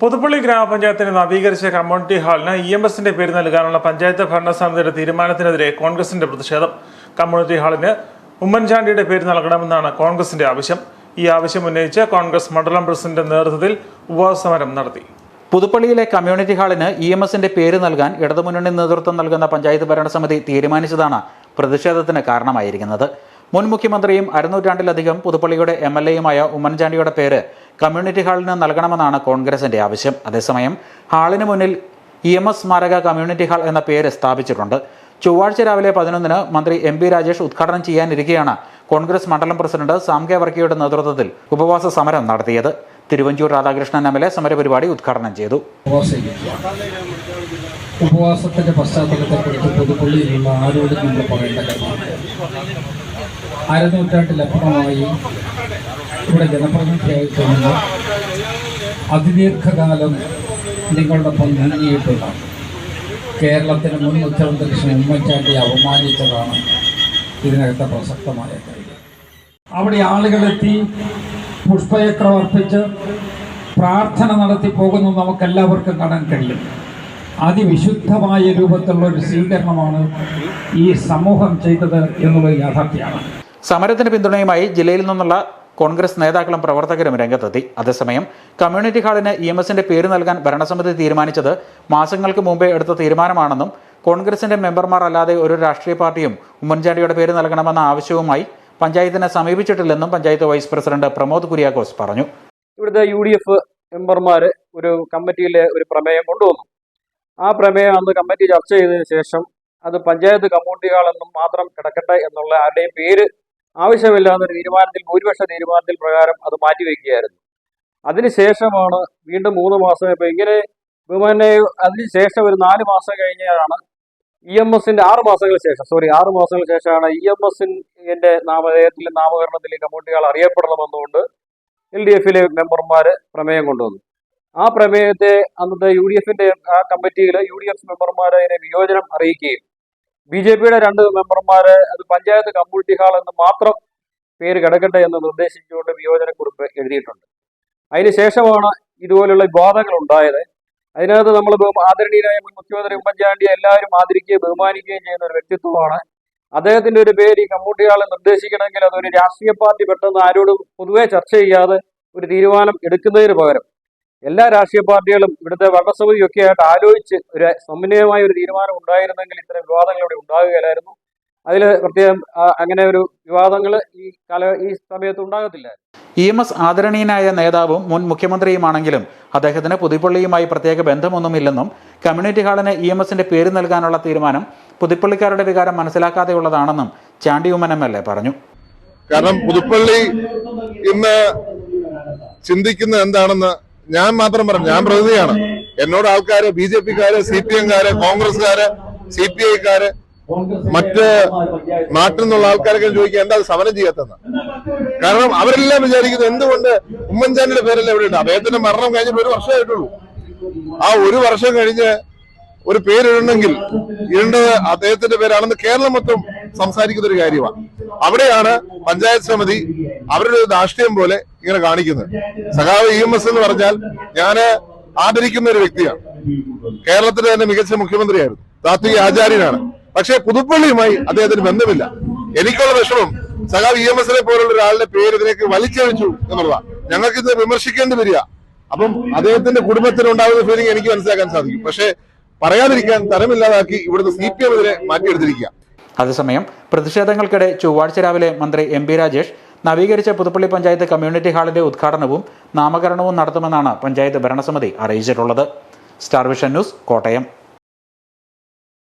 പുതുപ്പള്ളി ഗ്രാമപഞ്ചായത്തിന് നവീകരിച്ച കമ്മ്യൂണിറ്റി ഹാളിന് E M എസിന്റെ പേര് നൽകാനുള്ള പഞ്ചായത്ത് ഭരണസമിതിയുടെ തീരുമാനത്തിനെതിരെ കോൺഗ്രസിന്റെ പ്രതിഷേധം. കമ്മ്യൂണിറ്റി ഹാളിന് ഉമ്മൻചാണ്ടിയുടെ പേര് നൽകണമെന്നാണ് കോൺഗ്രസിന്റെ ആവശ്യം. ഈ ആവശ്യം ഉന്നയിച്ച് കോൺഗ്രസ് മണ്ഡലം പ്രസിഡന്റ് നേതൃത്വത്തിൽ ഉപവാസമരം നടത്തി. പുതുപ്പള്ളിയിലെ കമ്മ്യൂണിറ്റി ഹാളിന് ഇ എം എസിന്റെ പേര് നൽകാൻ ഇടതുമുന്നണി നേതൃത്വം നൽകുന്ന പഞ്ചായത്ത് ഭരണസമിതി തീരുമാനിച്ചതാണ് പ്രതിഷേധത്തിന് കാരണമായിരിക്കുന്നത്. മുൻ മുഖ്യമന്ത്രിയും അരനൂറ്റാണ്ടിലധികം പുതുപ്പള്ളിയുടെ എം എൽ എയുമായ ഉമ്മൻചാണ്ടിയുടെ പേര് കമ്മ്യൂണിറ്റി ഹാളിന് നൽകണമെന്നാണ് കോൺഗ്രസിന്റെ ആവശ്യം. അതേസമയം ഹാളിന് മുന്നിൽ ഇ എം എസ് സ്മാരക കമ്മ്യൂണിറ്റി ഹാൾ എന്ന പേര് സ്ഥാപിച്ചിട്ടുണ്ട്. ചൊവ്വാഴ്ച രാവിലെ പതിനൊന്നിന് മന്ത്രി എം പി രാജേഷ് ഉദ്ഘാടനം ചെയ്യാനിരിക്കെയാണ് കോൺഗ്രസ് മണ്ഡലം പ്രസിഡന്റ് സാം കെ വർക്കിയുടെ നേതൃത്വത്തിൽ ഉപവാസ സമരം നടത്തിയത്. Thiruvanchoor Radhakrishnan M L A സമരപരിപാടി ഉദ്ഘാടനം ചെയ്തു. ഉപവാസത്തിന്റെ പശ്ചാത്തലത്തെക്കുറിച്ച് പുതുപ്പള്ളിയിലുള്ള ആരോടും നമ്മൾ പറയേണ്ട കാര്യമാണ്? അരനൂറ്റാണ്ടിലപ്പുറമായി ഇവിടെ ജനപ്രതിനിധിയായി തോന്നുന്ന അതിദീർഘകാലം നിങ്ങളോടൊപ്പം നീങ്ങിയിട്ടുള്ള കേരളത്തിന് മുൻ മുഖ്യമന്ത്രി ശ്രീ ഉമ്മൻചാണ്ടി അവമാനിച്ചതാണ് ഇതിനകത്തെ പ്രസക്തമായ കാര്യം. അവിടെ ആളുകളെത്തി പുഷ്പചക്രം അർപ്പിച്ച് പ്രാർത്ഥന നടത്തി പോകുന്നു നമുക്കെല്ലാവർക്കും കാണാൻ കഴിയും. അതിവിശുദ്ധമായ രൂപത്തിലുള്ള ഒരു സ്വീകരണമാണ് ഈ സമൂഹം ചെയ്തത് എന്നുള്ളത് യാഥാർത്ഥ്യമാണ്. സമരത്തിന് പിന്തുണയുമായി ജില്ലയിൽ നിന്നുള്ള കോൺഗ്രസ് നേതാക്കളും പ്രവർത്തകരും രംഗത്തെത്തി. അതേസമയം കമ്മ്യൂണിറ്റി ഹാളിന് ഇ എം എസിന്റെ പേര് നൽകാൻ ഭരണസമിതി തീരുമാനിച്ചത് മാസങ്ങൾക്ക് മുമ്പേ എടുത്ത തീരുമാനമാണെന്നും കോൺഗ്രസിന്റെ മെമ്പർമാർ അല്ലാതെ ഒരു രാഷ്ട്രീയ പാർട്ടിയും ഉമ്മൻചാണ്ടിയുടെ പേര് നൽകണമെന്ന ആവശ്യവുമായി പഞ്ചായത്തിനെ സമീപിച്ചിട്ടില്ലെന്നും പഞ്ചായത്ത് വൈസ് പ്രസിഡന്റ് പ്രമോദ് കുര്യാക്കോസ് പറഞ്ഞു. ഇവിടുത്തെ യു ഡി എഫ് മെമ്പർമാർ ഒരു കമ്മിറ്റിയിലെ ഒരു പ്രമേയം കൊണ്ടുവന്നു. ആ പ്രമേയം അന്ന് കമ്മിറ്റി ചർച്ച ചെയ്തതിന് ശേഷം അത് പഞ്ചായത്ത് കമ്മ്യൂണിറ്റി ഹാളെന്നും മാത്രം കിടക്കട്ടെ എന്നുള്ള ആരുടെയും പേര് ആവശ്യമില്ലാത്തൊരു തീരുമാനത്തിൽ ഭൂരിപക്ഷ തീരുമാനത്തിൽ പ്രകാരം അത് മാറ്റിവെക്കുകയായിരുന്നു അതിനുശേഷമാണ് വീണ്ടും മൂന്ന് മാസം ഇപ്പൊ ഇങ്ങനെ ബഹുമാനെ അതിനുശേഷം ഒരു നാല് മാസം കഴിഞ്ഞാണ് ഇ എം എസിന്റെ ആറ് മാസങ്ങൾക്ക് ശേഷം സോറി ആറ് മാസങ്ങൾക്ക് ശേഷമാണ് ഇ എം എസിന്റെ നാമധേയത്തിൽ നാമകരണത്തിൽ കമ്മ്യൂണിറ്റി ഹാൾ അറിയപ്പെടണമെന്നുകൊണ്ട് എൽ ഡി എഫിലെ മെമ്പർമാർ പ്രമേയം കൊണ്ടുവന്നു. ആ പ്രമേയത്തെ അന്നത്തെ യു ഡി എഫിന്റെ ആ കമ്മിറ്റിയിൽ യു ഡി എഫ് മെമ്പർമാർ അതിനെ വിയോജനം അറിയിക്കുകയും ബി ജെ പിയുടെ രണ്ട് മെമ്പർമാരെ അത് പഞ്ചായത്ത് കമ്മ്യൂണിറ്റി ഹാൾ എന്ന് മാത്രം പേര് കിടക്കട്ടെ എന്ന് നിർദ്ദേശിച്ചുകൊണ്ട് വിയോജനക്കുറിപ്പ് എഴുതിയിട്ടുണ്ട്. അതിനുശേഷമാണ് ഇതുപോലുള്ള വിവാദങ്ങൾ ഉണ്ടായത്. അതിനകത്ത് നമ്മൾ ആദരണീയനായ മുൻ മുഖ്യമന്ത്രി ഉമ്മൻചാണ്ടിയെ എല്ലാവരും ആദരിക്കുകയും ബഹുമാനിക്കുകയും ചെയ്യുന്ന ഒരു വ്യക്തിത്വമാണ്. അദ്ദേഹത്തിന്റെ ഒരു പേര് ഈ കമ്മ്യൂണിറ്റി ഹാളിൽ നിർദ്ദേശിക്കണമെങ്കിൽ അതൊരു രാഷ്ട്രീയ പാർട്ടി പെട്ടെന്ന് ആരോടും പൊതുവെ ചർച്ച ചെയ്യാതെ ഒരു തീരുമാനം എടുക്കുന്നതിന് പകരം എല്ലാ രാഷ്ട്രീയ പാർട്ടികളും ഇവിടുത്തെ ഭരണസമിതിയൊക്കെ ആയിട്ട് ആലോചിച്ച് ഒരു സമന്വയമായ ഒരു തീരുമാനം ഉണ്ടായിരുന്നെങ്കിൽ ഇത്തരം വിവാദങ്ങൾ ഇവിടെ ഉണ്ടാകുകയില്ലായിരുന്നു അതിൽ പ്രത്യേകം അങ്ങനെ ഒരു വിവാദങ്ങൾ ഈ കാല ഈ സമയത്ത് ഉണ്ടാകത്തില്ല. ഇ എം എസ് ആദരണീയനായ നേതാവും മുൻ മുഖ്യമന്ത്രിയുമാണെങ്കിലും അദ്ദേഹത്തിന് പുതുപ്പള്ളിയുമായി പ്രത്യേക ബന്ധമൊന്നുമില്ലെന്നും കമ്മ്യൂണിറ്റി ഹാളിന് ഇ എം എസിന്റെ പേര് നൽകാനുള്ള തീരുമാനം പുതുപ്പള്ളിക്കാരുടെ വികാരം മനസ്സിലാക്കാതെയുള്ളതാണെന്നും Chandy Oommen M L A പറഞ്ഞു. കാരണം പുതുപ്പള്ളി ഇന്ന് ചിന്തിക്കുന്നത് എന്താണെന്ന് ഞാൻ മാത്രം പറഞ്ഞു ഞാൻ പ്രതിനിധിയാണ്. എന്നോട് ആൾക്കാര് ബി ജെ പിക്കാര് സി പി എംകാര് കോൺഗ്രസ്കാര് സി പി ഐക്കാര് മറ്റ് നാട്ടിൽ നിന്നുള്ള ആൾക്കാരൊക്കെ ചോദിക്കുക എന്താ സമരം ചെയ്യാത്തെന്ന് കാരണം അവരെല്ലാം വിചാരിക്കുന്നത് എന്തുകൊണ്ട് ഉമ്മൻചാണ്ടിയുടെ പേരെല്ലാം ഇവിടെ ഉണ്ട് അദ്ദേഹത്തിന്റെ മരണം കഴിഞ്ഞിട്ട് ഒരു വർഷമായിട്ടുള്ളൂ. ആ ഒരു വർഷം കഴിഞ്ഞ് ഒരു പേരിടണമെങ്കിൽ ഇടേണ്ടത് അദ്ദേഹത്തിന്റെ പേരാണെന്ന് കേരളം മൊത്തം സംസാരിക്കുന്ന ഒരു കാര്യമാണ്. അവിടെയാണ് പഞ്ചായത്ത് സമിതി അവരുടെ ഒരു ധാർഷ്ട്യം പോലെ ഇങ്ങനെ കാണിക്കുന്നത് സഖാവ് ഇ എം എസ് എന്ന് പറഞ്ഞാൽ ഞാൻ ആദരിക്കുന്ന ഒരു വ്യക്തിയാണ്. കേരളത്തിലെ തന്നെ മികച്ച മുഖ്യമന്ത്രിയായിരുന്നു. താത്വിക ആചാര്യനാണ്. പക്ഷേ പുതുപ്പള്ളിയുമായി അദ്ദേഹത്തിന് ബന്ധമില്ല. എനിക്കുള്ള വിഷമം സഖാവ് ഇ എം എസിനെ പോലുള്ള ഒരാളുടെ പേര് ഇതിലേക്ക് വലിച്ചഴിച്ചു എന്നുള്ളതാണ്. ഞങ്ങൾക്ക് ഇത് വിമർശിക്കേണ്ടി വരിക. അപ്പം അദ്ദേഹത്തിന്റെ കുടുംബത്തിന് ഉണ്ടാകുന്ന ഫീലിംഗ് എനിക്ക് മനസ്സിലാക്കാൻ സാധിക്കും. പക്ഷേ പറയാതിരിക്കാൻ തരമില്ലാതാക്കി ഇവിടുത്തെ സി പി എം ഇതിനെ മാറ്റിയെടുത്തിരിക്കുക അതേസമയം പ്രതിഷേധങ്ങൾക്കിടെ ചൊവ്വാഴ്ച രാവിലെ മന്ത്രി എം പി രാജേഷ് നവീകരിച്ച പുതുപ്പള്ളി പഞ്ചായത്ത് കമ്മ്യൂണിറ്റി ഹാളിന്റെ ഉദ്ഘാടനവും നാമകരണവും നടത്തുമെന്നാണ് പഞ്ചായത്ത് ഭരണസമിതി അറിയിച്ചിട്ടുള്ളത്. Star Vision News Kottayam.